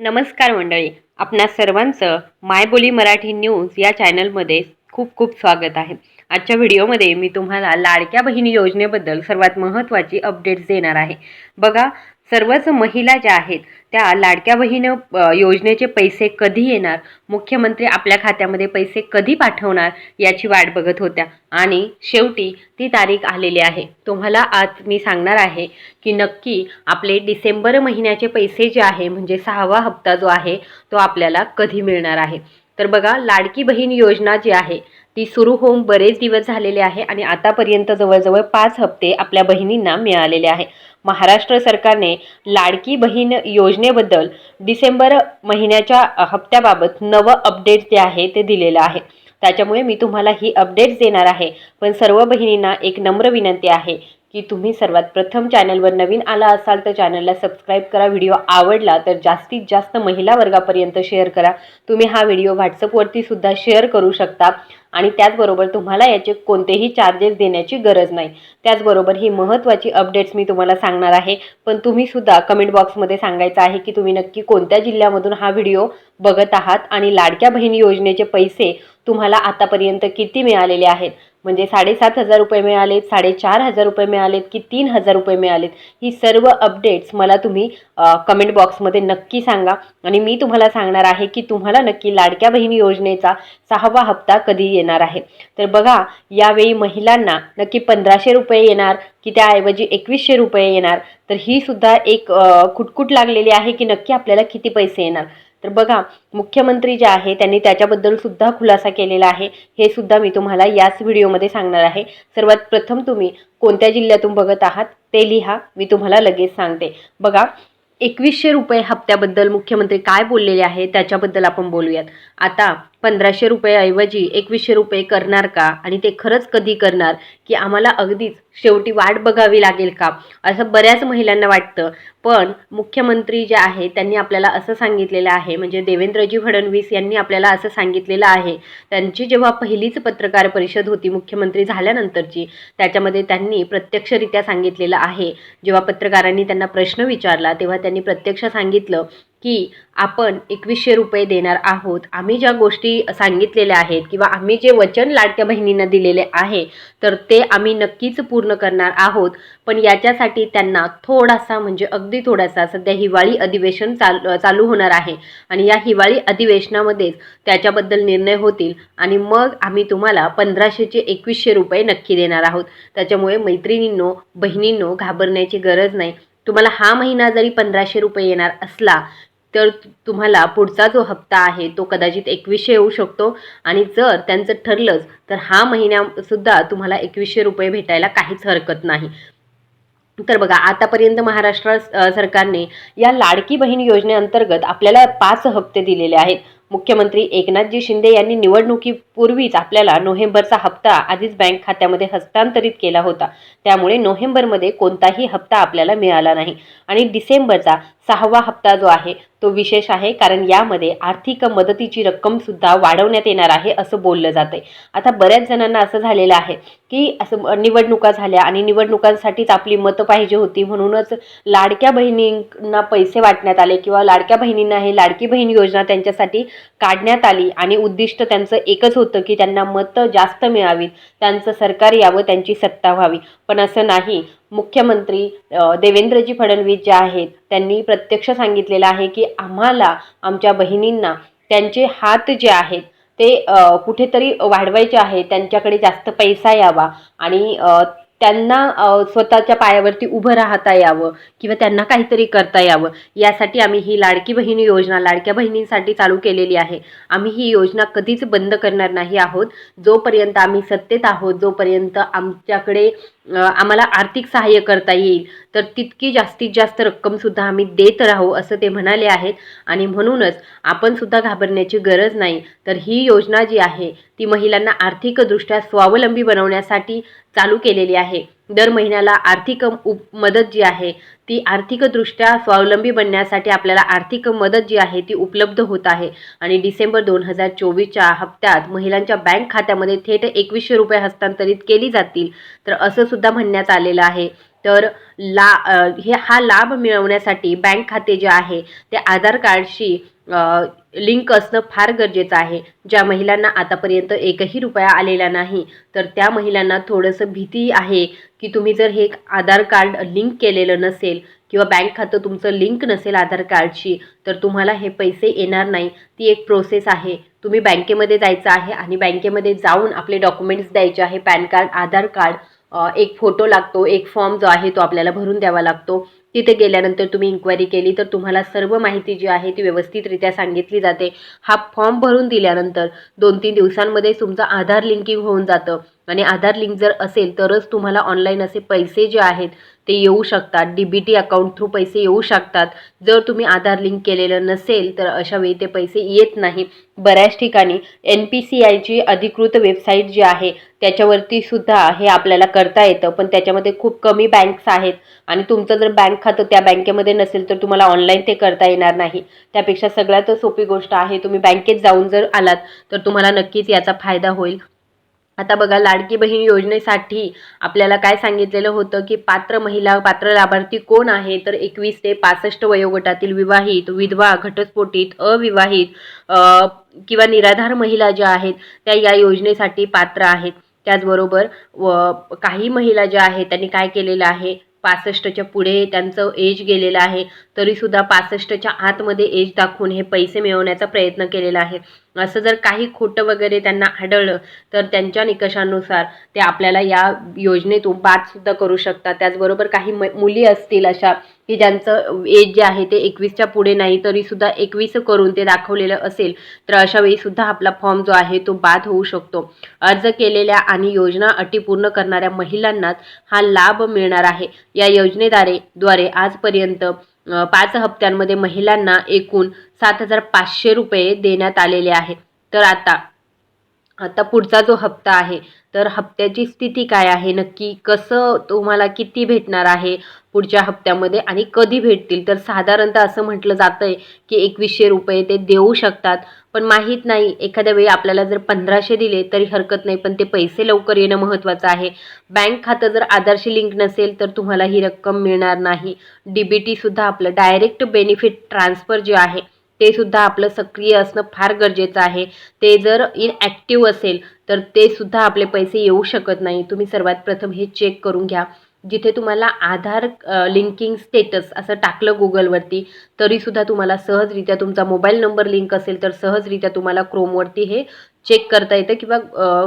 नमस्कार मंडळी आपणा सर्वांचं मायबोली मराठी न्यूज या चॅनलमध्ये खूप खूप स्वागत आहे. आजच्या व्हिडिओमध्ये मी तुम्हाला लाडक्या बहिणी योजनेबद्दल सर्वात महत्त्वाची अपडेट्स देणार आहे. बघा सर्वच महिला ज्या आहेत त्या लाडक्या बहीण योजनेचे पैसे कधी येणार? मुख्यमंत्री आपल्या खात्यामध्ये पैसे कधी पाठवणार? याची वाट बघत होत्या. आणि शेवटी ती तारीख आलेली आहे. तुम्हाला आज मी सांगणार आहे की नक्की आपले डिसेंबर महिन्याचे पैसे जे आहे म्हणजे सहावा हप्ता जो आहे तो आपल्याला कधी मिळणार आहे? तर बघा लाडकी बहीण योजना जी आहे ती सुरू होऊन बरेच दिवस झालेले आहे आणि आतापर्यंत जवळजवळ पाच हप्ते आपल्या बहिणींना मिळालेले आहे. महाराष्ट्र सरकारने लाडकी बहीण योजनेबद्दल डिसेंबर महिन्याच्या हप्त्याबाबत नवं अपडेट जे आहे ते दिलेलं आहे. त्याच्यामुळे मी तुम्हाला ही अपडेट्स देणार आहे. पण सर्व बहिणींना एक नम्र विनंती आहे की तुम्ही सर्वात प्रथम चॅनलवर नवीन आला असाल तर चॅनलला सबस्क्राईब करा. व्हिडिओ आवडला तर जास्तीत जास्त महिला वर्गापर्यंत शेअर करा. तुम्ही हा व्हिडिओ व्हॉट्सअपवरती सुद्धा शेअर करू शकता. आणि त्याचबरोबर तुम्हाला याचे कोणतेही चार्जेस देण्याची गरज नाही. त्याचबरोबर ही महत्त्वाची अपडेट्स मी तुम्हाला सांगणार आहे. पण तुम्ही सुद्धा कमेंट बॉक्समध्ये सांगायचं आहे की तुम्ही नक्की कोणत्या जिल्ह्यामधून हा व्हिडिओ बघत आहात? आणि लाडक्या बहिणी योजनेचे पैसे तुम्हाला आतापर्यंत किती मिळालेले आहेत? म्हणजे साडेसात हजार रुपये मिळालेत साडेचार हजार रुपये मिळालेत की तीन हजार रुपये मिळालेत? ही सर्व अपडेट्स मला तुम्ही कमेंट बॉक्समध्ये नक्की सांगा. आणि मी तुम्हाला सांगणार आहे की तुम्हाला नक्की लाडक्या बहिणी योजनेचा सहावा हप्ता कधी येणार आहे? तर बघा यावेळी महिलांना नक्की पंधराशे रुपये येणार की त्याऐवजी एकवीसशे रुपये येणार. तर ही सुद्धा एक अ, खुटखुट लागलेली आहे की नक्की आपल्याला किती पैसे येणार? तर बघा मुख्यमंत्री जे आहे त्यांनी त्याच्याबद्दल सुद्धा खुलासा केलेला आहे. हे सुद्धा मी तुम्हाला याच व्हिडिओमध्ये सांगणार आहे. सर्वात प्रथम तुम्ही कोणत्या जिल्ह्यातून बघत आहात ते लिहा. मी तुम्हाला लगेच सांगते. बघा एकवीसशे रुपये हप्त्याबद्दल मुख्यमंत्री काय बोललेले आहे त्याच्याबद्दल आपण बोलूयात. आता पंधराशे रुपयाऐवजी एकवीसशे रुपये करणार का? आणि ते खरंच कधी करणार? की आम्हाला अगदीच शेवटी वाट बघावी लागेल का? असं बऱ्याच महिलांना वाटतं. पण मुख्यमंत्री जे आहे त्यांनी आपल्याला असं सांगितलेलं आहे म्हणजे देवेंद्रजी फडणवीस यांनी आपल्याला असं सांगितलेलं आहे. त्यांची जेव्हा पहिलीच पत्रकार परिषद होती मुख्यमंत्री झाल्यानंतरची त्याच्यामध्ये त्यांनी प्रत्यक्षरित्या सांगितलेलं आहे. जेव्हा पत्रकारांनी त्यांना प्रश्न विचारला तेव्हा त्यांनी प्रत्यक्ष सांगितलं की आपण एकवीसशे रुपये देणार आहोत. आम्ही ज्या गोष्टी सांगितलेल्या आहेत किंवा आम्ही जे वचन लाडक्या बहिणींना दिलेले आहे तर ते आम्ही नक्कीच पूर्ण करणार आहोत. पण याच्यासाठी त्यांना थोडासा म्हणजे अगदी थोडासा सध्या हिवाळी अधिवेशन चाल चालू होणार आहे. आणि या हिवाळी अधिवेशनामध्येच त्याच्याबद्दल निर्णय होतील आणि मग आम्ही तुम्हाला पंधराशेचे एकवीसशे रुपये नक्की देणार आहोत. त्याच्यामुळे मैत्रिणींनो बहिणींनो घाबरण्याची गरज नाही. तुम्हाला हा महिना जरी पंधराशे रुपये येणार असला तर तुम्हाला पुढचा जो हप्ता आहे तो कदाचित एकवीसशे येऊ शकतो. आणि जर त्यांचं ठरलंच तर हा महिन्यासुद्धा तुम्हाला एकवीसशे रुपये भेटायला काहीच हरकत नाही. तर बघा आतापर्यंत महाराष्ट्र सरकारने या लाडकी बहीण योजनेअंतर्गत आपल्याला पाच हप्ते दिलेले आहेत. मुख्यमंत्री एकनाथजी शिंदे यांनी निवडणुकीपूर्वीच आपल्याला नोव्हेंबरचा हप्ता आधीच बँक खात्यामध्ये हस्तांतरित केला होता. त्यामुळे नोव्हेंबरमध्ये कोणताही हप्ता आपल्याला मिळाला नाही. आणि डिसेंबरचा सहावा हप्ता जो आहे तो विशेष आहे कारण यामध्ये आर्थिक मदतीची रक्कमसुद्धा वाढवण्यात येणार आहे असं बोललं जातंय. आता बऱ्याच जणांना असं झालेलं आहे की असं निवडणुका झाल्या आणि निवडणुकांसाठीच आपली मतं पाहिजे होती म्हणूनच लाडक्या बहिणींना पैसे वाटण्यात आले किंवा लाडक्या बहिणींना हे लाडकी बहीण योजना त्यांच्यासाठी काढण्यात आली आणि उद्दिष्ट त्यांचं एकच होतं की त्यांना मतं जास्त मिळावीत त्यांचं सरकार यावं त्यांची सत्ता व्हावी. पण असं नाही. मुख्यमंत्री देवेंद्रजी फडणवीस जे आहेत त्यांनी प्रत्यक्ष सांगितलेलं आहे की आम्हाला आमच्या बहिणींना त्यांचे हात जे आहेत ते कुठेतरी वाढवायचे आहे त्यांच्याकडे जास्त पैसा यावा आणि त्यांना स्वतःच्या पायावरती उभं राहता यावं किंवा त्यांना काहीतरी करता यावं. यासाठी आम्ही ही लाडकी बहिणी योजना लाडक्या बहिणींसाठी चालू केलेली आहे. आम्ही ही योजना कधीच बंद करणार नाही आहोत. जोपर्यंत आम्ही सत्तेत आहोत जोपर्यंत आमच्याकडे आम्हाला आर्थिक सहाय्य करता येईल. तर तितकी जास्तीत जास्त रक्कमसुद्धा आम्ही देत राहू असं ते म्हणाले आहेत. आणि म्हणूनच आपणसुद्धा घाबरण्याची गरज नाही. तर ही योजना जी आहे ती महिलांना आर्थिकदृष्ट्या स्वावलंबी बनवण्यासाठी चालू केलेली आहे. दर महिन्याला आर्थिक उप मदत जी आहे ती आर्थिकदृष्ट्या स्वावलंबी बनण्यासाठी आपल्याला आर्थिक मदत जी आहे ती उपलब्ध होत आहे. आणि डिसेंबर दोन हजार चोवीसच्या हप्त्यात महिलांच्या बँक खात्यामध्ये थेट एकवीसशे रुपये हस्तांतरित केली जातील. तर असं सुद्धा म्हणण्यात आलेलं आहे. तर ला हे हा लाभ मिळवण्यासाठी बँक खाते जे आहे ते आधार कार्डशी लिंक असणं फार गरजेचं आहे. ज्या महिलांना आतापर्यंत एकही रुपया आलेला नाही तर त्या महिलांना थोडंसं भीती आहे की तुम्ही जर हे आधार कार्ड लिंक केलेलं नसेल किंवा बँक खातं तुमचं लिंक नसेल आधार कार्डशी तर तुम्हाला हे पैसे येणार नाही. ती एक प्रोसेस आहे. तुम्ही बँकेमध्ये जायचं आहे आणि बँकेमध्ये जाऊन आपले डॉक्युमेंट्स द्यायचे आहे पॅन कार्ड आधार कार्ड एक फोटो लागतो एक फॉर्म जो आहे तो आपल्याला भरून द्यावा लागतो. तिथे गेल्यानंतर तुम्ही इन्क्वायरी केली तर तुम्हाला सर्व माहिती जी आहे ती व्यवस्थितरित्या सांगितली जाते. हा फॉर्म भरून दिल्यानंतर दोन तीन दिवसांमध्ये तुमचं आधार लिंकिंग होऊन जातं. आणि आधार लिंक जर असेल तरच तुम्हाला ऑनलाईन असे पैसे जे आहेत ते येऊ शकतात. D B T account through पैसे येऊ शकतात. जर तुम्ही आधार लिंक केलेलं नसेल तर अशा वेळी ते पैसे येत नाही. बऱ्याच ठिकाणी एन पी सी आयची अधिकृत वेबसाईट जी आहे त्याच्यावरती सुद्धा हे आपल्याला करता येतं. पण त्याच्यामध्ये खूप कमी बँक्स आहेत आणि तुमचं जर बँक खातं त्या बँकेमध्ये नसेल तर तुम्हाला ऑनलाईन ते करता येणार नाही. त्यापेक्षा सगळ्यात सोपी गोष्ट आहे तुम्ही बँकेत जाऊन जर आलात तर तुम्हाला नक्कीच याचा फायदा होईल. आता बघा लाडकी बहीण योजनेसाठी आपल्याला काय सांगितलेलं होतं की पात्र महिला पात्र लाभार्थी कोण आहे? तर एकवीस ते पासष्ट वयोगटातील विवाहित विधवा घटस्फोटीत अविवाहित किंवा निराधार महिला ज्या आहेत त्या या योजनेसाठी पात्र आहेत. त्याचबरोबर व काही महिला ज्या आहेत त्यांनी काय केलेलं आहे? पासष्टच्या पुढे त्यांचं एज गेलेलं आहे. तरीसुद्धा पासष्टच्या आतमध्ये एज दाखवून हे पैसे मिळवण्याचा प्रयत्न केलेला आहे. असं जर काही खोटं वगैरे त्यांना आढळलं तर त्यांच्या निकषानुसार ते आपल्याला या योजनेतून बादसुद्धा करू शकतात. त्याचबरोबर काही म मुली असतील अशा की ज्यांचं एज जे आहे ते एकवीसच्या पुढे नाही तरीसुद्धा एकवीस करून ते दाखवलेलं असेल तर अशा वेळीसुद्धा आपला फॉर्म जो आहे तो बाद होऊ शकतो. अर्ज केलेल्या आणि योजना अटी पूर्ण करणाऱ्या महिलांनाच हा लाभ मिळणार आहे. या योजनेद्वारे द्वारे आजपर्यंत पाच हप्त्यांमध्ये महिलांना एकूण सात हजार पाचशे रुपये देण्यात आलेले आहेत. तर आता आता पुढचा जो हप्ता आहे तर हप्त्याची स्थिती काय आहे? नक्की कसं तुम्हाला किती भेटणार आहे पुढच्या हप्त्यामध्ये आणि कधी भेटतील? तर साधारणतः असं म्हटलं जातं आहे की एकवीसशे रुपये ते देऊ शकतात. पण माहीत नाही एखाद्या वेळी आपल्याला जर पंधराशे दिले तरी हरकत नाही पण ते पैसे लवकर येणं महत्त्वाचं आहे. बँक खातं जर आधारशी लिंक नसेल तर तुम्हाला ही रक्कम मिळणार नाही. डी बी टीसुद्धा आपलं डायरेक्ट बेनिफिट ट्रान्सफर जे आहे ते सुद्धा आपलं सक्रिय असणं फार गरजेचं आहे. ते जर इनॲक्टिव्ह असेल तर ते सुद्धा आपले पैसे येऊ शकत नाही. तुम्ही सर्वात प्रथम हे चेक करून घ्या. जिथे तुम्हाला आधार लिंकिंग स्टेटस असं टाकलं गुगलवरती तरीसुद्धा तुम्हाला सहजरित्या तुमचा मोबाईल नंबर लिंक असेल तर सहजरित्या तुम्हाला क्रोमवरती हे चेक करता येतं किंवा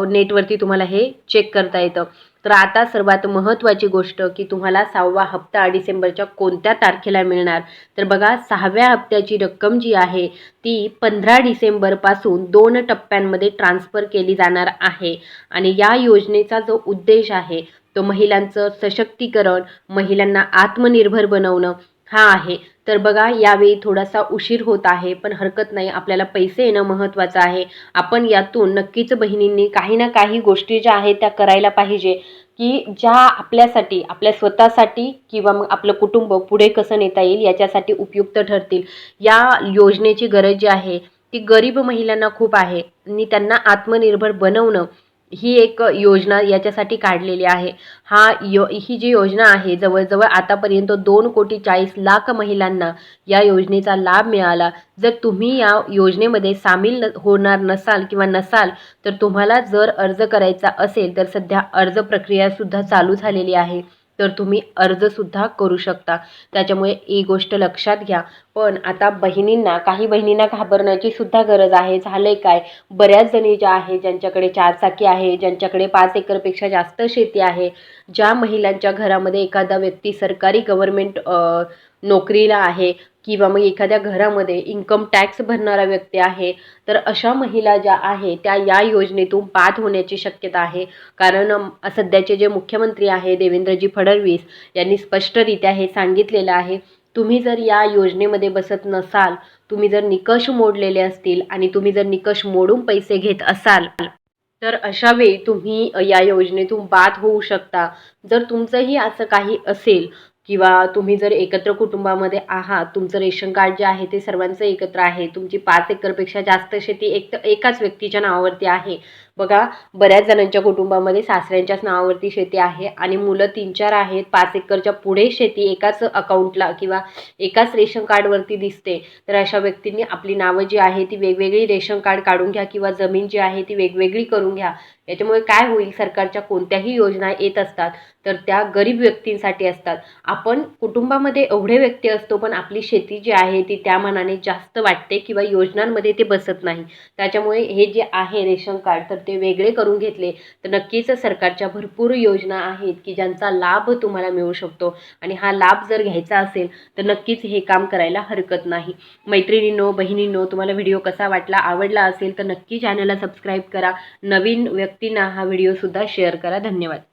नेटवरती तुम्हाला हे चेक करता येतं. तर आता सर्वात महत्त्वाची गोष्ट की तुम्हाला सहावा हप्ता डिसेंबरच्या कोणत्या तारखेला मिळणार? तर बघा सहाव्या हप्त्याची रक्कम जी आहे ती पंधरा डिसेंबरपासून दोन टप्प्यांमध्ये ट्रान्सफर केली जाणार आहे. आणि या योजनेचा जो उद्देश आहे तो महिलांचं सशक्तीकरण महिलांना आत्मनिर्भर बनवणं हा आहे. तर बघा यावेळी थोडासा उशीर होत आहे पण हरकत नाही. आपल्याला पैसे येणं महत्त्वाचं आहे. आपण यातून नक्कीच बहिणींनी काही ना काही गोष्टी ज्या आहेत त्या करायला पाहिजे. की ज्या आपल्यासाठी आपल्या स्वतःसाठी किंवा मग आपलं कुटुंब पुढे कसं नेता येईल याच्यासाठी उपयुक्त ठरतील. या योजनेची गरज जी आहे ती गरीब महिलांना खूप आहे. आणि त्यांना आत्मनिर्भर बनवणं ही एक योजना याच्यासाठी काढलेली आहे. हा यो ही जी योजना आहे जवळजवळ आतापर्यंत दोन कोटी चाळीस लाख महिलांना या योजनेचा लाभ मिळाला. जर तुम्ही या योजनेमध्ये सामील न होणार नसाल किंवा नसाल तर तुम्हाला जर अर्ज करायचा असेल तर सध्या अर्ज प्रक्रियासुद्धा चालू झालेली आहे. तर तुम्ही अर्जसुद्धा करू शकता. त्याच्यामुळे ही गोष्ट लक्षात घ्या. पण आता बहिणींना काही बहिणींना घाबरण्याची सुद्धा गरज आहे. झालंय काय? बऱ्याच जणी ज्या आहे ज्यांच्याकडे चार चाकी आहे ज्यांच्याकडे पाच एकरपेक्षा जास्त शेती आहे ज्या महिलांच्या घरामध्ये एखादा व्यक्ती सरकारी गव्हर्मेंट नोकरीला आहे किंवा मग एखाद्या घरामध्ये इन्कम टॅक्स भरणारा व्यक्ती आहे तर अशा महिला ज्या आहे त्या या योजनेतून बाद होण्याची शक्यता आहे. कारण सध्याचे जे मुख्यमंत्री आहे देवेंद्रजी फडणवीस यांनी स्पष्टरित्या हे सांगितलेलं आहे तुम्ही जर या योजनेमध्ये बसत नसाल तुम्ही जर निकष मोडलेले असतील आणि तुम्ही जर निकष मोडून पैसे घेत असाल तर अशा वेळी तुम्ही या योजनेतून बाद होऊ शकता. जर तुमचंही असं काही असेल किंवा तुम्ही जर एकत्र कुटुंबामध्ये आहात तुमचं रेशन कार्ड जे आहे ते सर्वांचं एकत्र आहे तुमची पाच एकरपेक्षा जास्त शेती एक एकाच व्यक्तीच्या नावावरती आहे बघा बऱ्याच जणांच्या कुटुंबामध्ये सासऱ्यांच्याच नावावरती शेती आहे आणि मुलं तीन चार आहेत. पाच एकरच्या पुढे शेती एकाच अकाउंटला किंवा एकाच रेशन कार्डवरती दिसते. तर अशा व्यक्तींनी आपली नावं जी आहे ती वेगवेगळी रेशन कार्ड काढून घ्या किंवा जमीन जी आहे ती वेगवेगळी करून घ्या. याच्यामुळे काय होईल सरकारच्या कोणत्याही योजना येत असतात तर त्या गरीब व्यक्तींसाठी असतात. आपण कुटुंबामध्ये एवढे व्यक्ती असतो पण आपली शेती जी आहे ती त्या मनाने जास्त वाटते किंवा योजनांमध्ये ते बसत नाही. त्याच्यामुळे हे जे आहे रेशन कार्ड तर ते वेगळे करून घेतले तर नक्कीच सरकारच्या भरपूर योजना आहेत की ज्यांचा लाभ तुम्हाला मिळू शकतो. आणि हा लाभ जर घ्यायचा असेल तर नक्कीच हे काम करायला हरकत नाही. मैत्रिणींनो बहिणींनो तुम्हाला व्हिडिओ कसा वाटला आवडला असेल तर नक्की चॅनलला सबस्क्राईब करा. नवीन व्यक्तींना हा व्हिडिओसुद्धा शेअर करा. धन्यवाद.